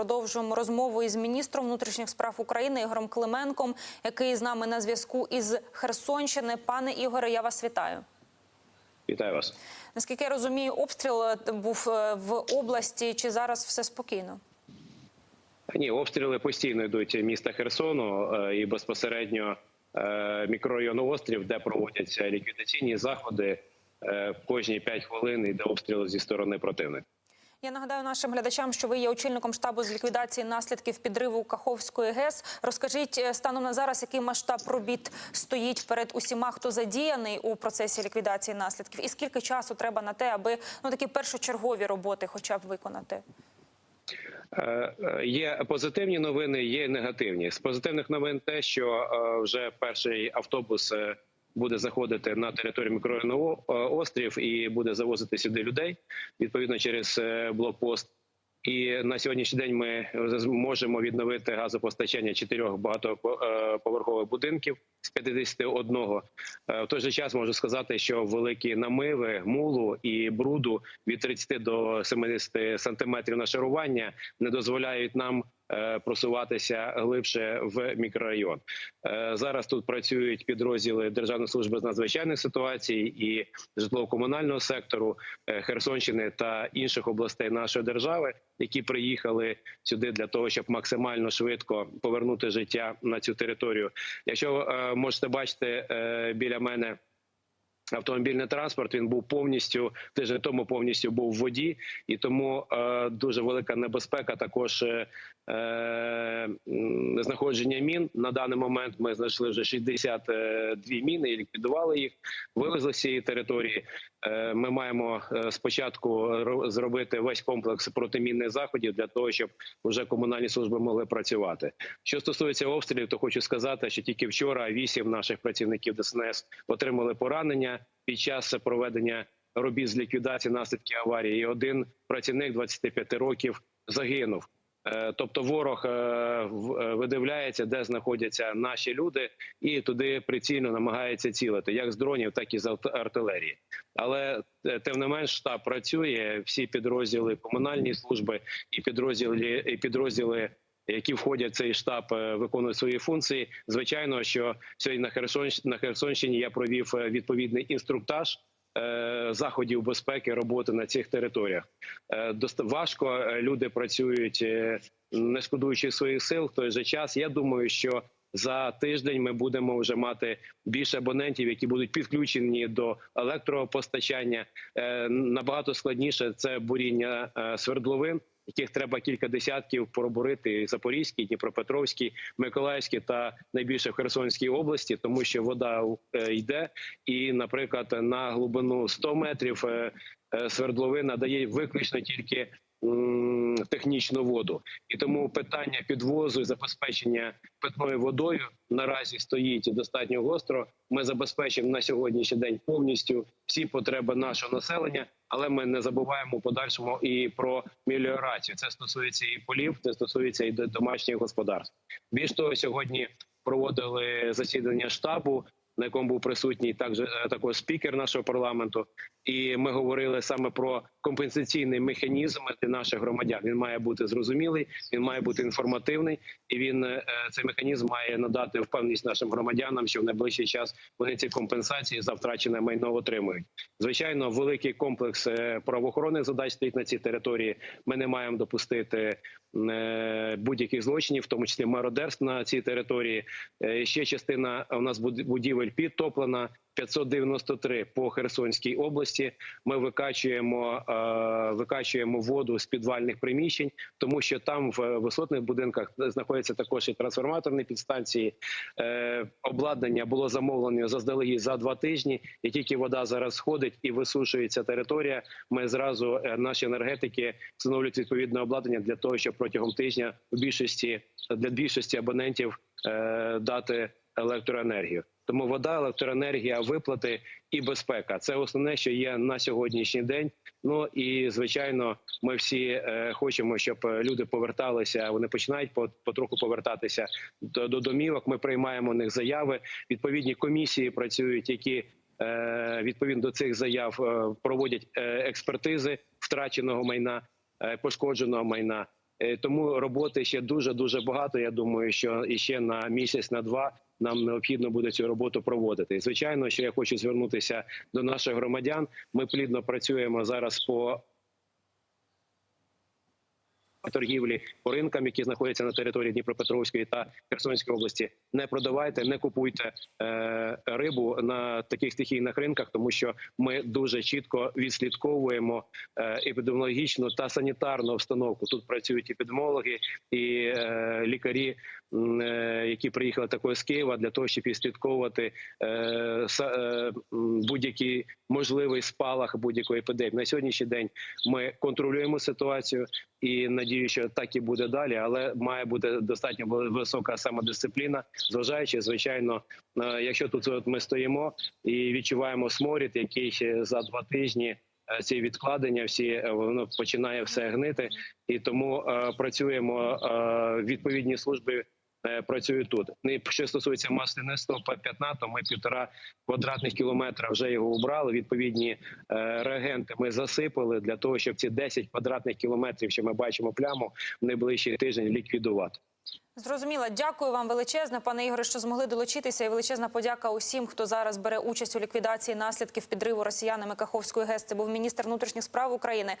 продовжуємо розмову із міністром внутрішніх справ України Ігорем Клименком, який з нами на зв'язку із Херсонщини. Пане Ігоре, я вас вітаю. Вітаю вас. Наскільки я розумію, обстріл е, був е, в області. Чи зараз все спокійно? Ні, обстріли постійно йдуть міста Херсону е, і безпосередньо мікрорайону Острів, де проводяться ліквідаційні заходи. Кожні 5 хвилин йде обстріл зі сторони противника. Я нагадаю нашим глядачам, що ви є очільником штабу з ліквідації наслідків підриву Каховської ГЕС. Розкажіть е, станом на зараз, який масштаб робіт стоїть перед усіма, хто задіяний у процесі ліквідації наслідків, і скільки часу треба на те, аби ну такі першочергові роботи, хоча б виконати. Е, е, Є позитивні новини, є негативні. З позитивних новин те, що вже перший автобус буде заходити на територію мікрорайону е, острів і буде завозити сюди людей відповідно через е, блокпост. І на сьогоднішній день ми можемо відновити газопостачання чотирьох багатоповерхових будинків з 51. Е, В той же час можу сказати, що великі намиви, мулу і бруду від 30 до 70 сантиметрів нашарування не дозволяють нам е, просуватися глибше в мікрорайон. Е, Зараз тут працюють підрозділи Державної служби з надзвичайних ситуацій і житлово-комунального сектору е, Херсонщини та інших областей нашої держави, які приїхали сюди для того, щоб максимально швидко повернути життя на цю територію. Якщо е, можете бачити е, біля мене. Автомобільний транспорт він був повністю тиждень тому повністю був в воді, і тому е, дуже велика небезпека. Також е, е, знаходження мін на даний момент. Ми знайшли вже 62 міни і ліквідували їх, вивезли з цієї території. Е, ми маємо е, спочатку ро- зробити весь комплекс протимінних заходів для того, щоб вже комунальні служби могли працювати. Що стосується обстрілів, то хочу сказати, що тільки вчора вісім наших працівників ДСНС отримали поранення під час проведення робіт з ліквідації наслідків аварії. І один працівник 25 років загинув. Е, Тобто ворог е, е, видивляється, де знаходяться наші люди, і туди прицільно намагається цілити, як з дронів, так і з арт- артилерії. Але тим не менш штаб працює. Всі підрозділи комунальні служби і підрозділи і підрозділи. Які входять в цей штаб, е, виконують свої функції. Звичайно, що сьогодні на Херсонщині, на Херсонщині я провів е, відповідний інструктаж е, заходів безпеки роботи на цих територіях. Важко люди працюють, не шкодуючи своїх сил. В той же час я думаю, що за тиждень ми будемо вже мати більше абонентів, які будуть підключені до електропостачання. Набагато складніше це буріння свердловин. Яких треба кілька десятків пробурити Запорізькій, Дніпропетровській, Миколаївській та найбільше в Херсонській області, тому що вода е, йде, і, наприклад, на глибину 100 метрів е, е, свердловина дає виключно тільки технічну воду, і тому питання підвозу і забезпечення питною водою наразі стоїть достатньо гостро. Ми забезпечимо на сьогоднішній день повністю всі потреби нашого населення, але ми не забуваємо подальшому і про меліорацію. Це стосується і полів, це стосується і до- домашніх господарств. Більш того, сьогодні проводили засідання штабу. На якому був присутній також е, також спікер нашого парламенту, і ми говорили саме про компенсаційний механізм для наших громадян. Він має бути зрозумілий, він має бути інформативний, і він е, цей механізм має надати впевненість нашим громадянам, що в найближчий час вони ці компенсації за втрачене майно отримують. Звичайно, великий комплекс е, правоохоронних задач стоїть на цій території. Ми не маємо допустити будь-яких злочинів, в тому числі мародерств на цій території. Е, Ще частина у нас буд- будівель підтоплена. 593 по Херсонській області. Ми викачуємо е, викачуємо воду з підвальних приміщень, тому що там в висотних будинках знаходяться також і трансформаторні підстанції. Е, обладнання було замовлено заздалегідь за два тижні. І тільки вода зараз сходить і висушується територія. Ми зразу е, наші енергетики встановлюють відповідне обладнання для того, щоб протягом тижня в більшості для більшості абонентів дати електроенергію. Тому вода, електроенергія, виплати і безпека це основне, що є на сьогоднішній день. Ну і звичайно, ми всі е, хочемо, щоб е, люди поверталися. Вони починають по- потроху повертатися до, до домівок. Ми приймаємо у них заяви. Відповідні комісії працюють, які е, відповідно до цих заяв проводять експертизи втраченого майна, пошкодженого майна. Е, Тому роботи ще дуже дуже багато. Я думаю, що іще на місяць, на два нам необхідно буде цю роботу проводити. Звичайно, що я хочу звернутися до наших громадян. Ми плідно працюємо зараз по торгівлі по ринкам, які знаходяться на території Дніпропетровської та Херсонської області. Не продавайте, не купуйте е, рибу на таких стихійних ринках, тому що ми дуже чітко відслідковуємо е, епідеміологічну та санітарну обстановку. Тут працюють епідемологи і е, лікарі, е, які приїхали також з Києва для того, щоб відслідковувати е, е, будь-який можливий спалах будь-якої епідемії. На сьогоднішній день ми контролюємо ситуацію і надію, що так і буде далі. Але має бути достатньо висока самодисципліна, зважаючи, звичайно, е, якщо тут от ми стоїмо і відчуваємо сморід, який за два тижні. е, Ці відкладення всі е, воно починає все гнити, і тому е, працюємо е, відповідні служби. Е, Працюють тут. І що стосується маслянистого П-15, ми півтора квадратних кілометра вже його убрали. Відповідні е, реагенти ми засипали для того, щоб ці 10 квадратних кілометрів, що ми бачимо пляму, в найближчий тиждень ліквідувати. Зрозуміло. Дякую вам величезне, пане Ігоре, що змогли долучитися. І величезна подяка усім, хто зараз бере участь у ліквідації наслідків підриву росіянами Каховської ГЕС. Це був міністр внутрішніх справ України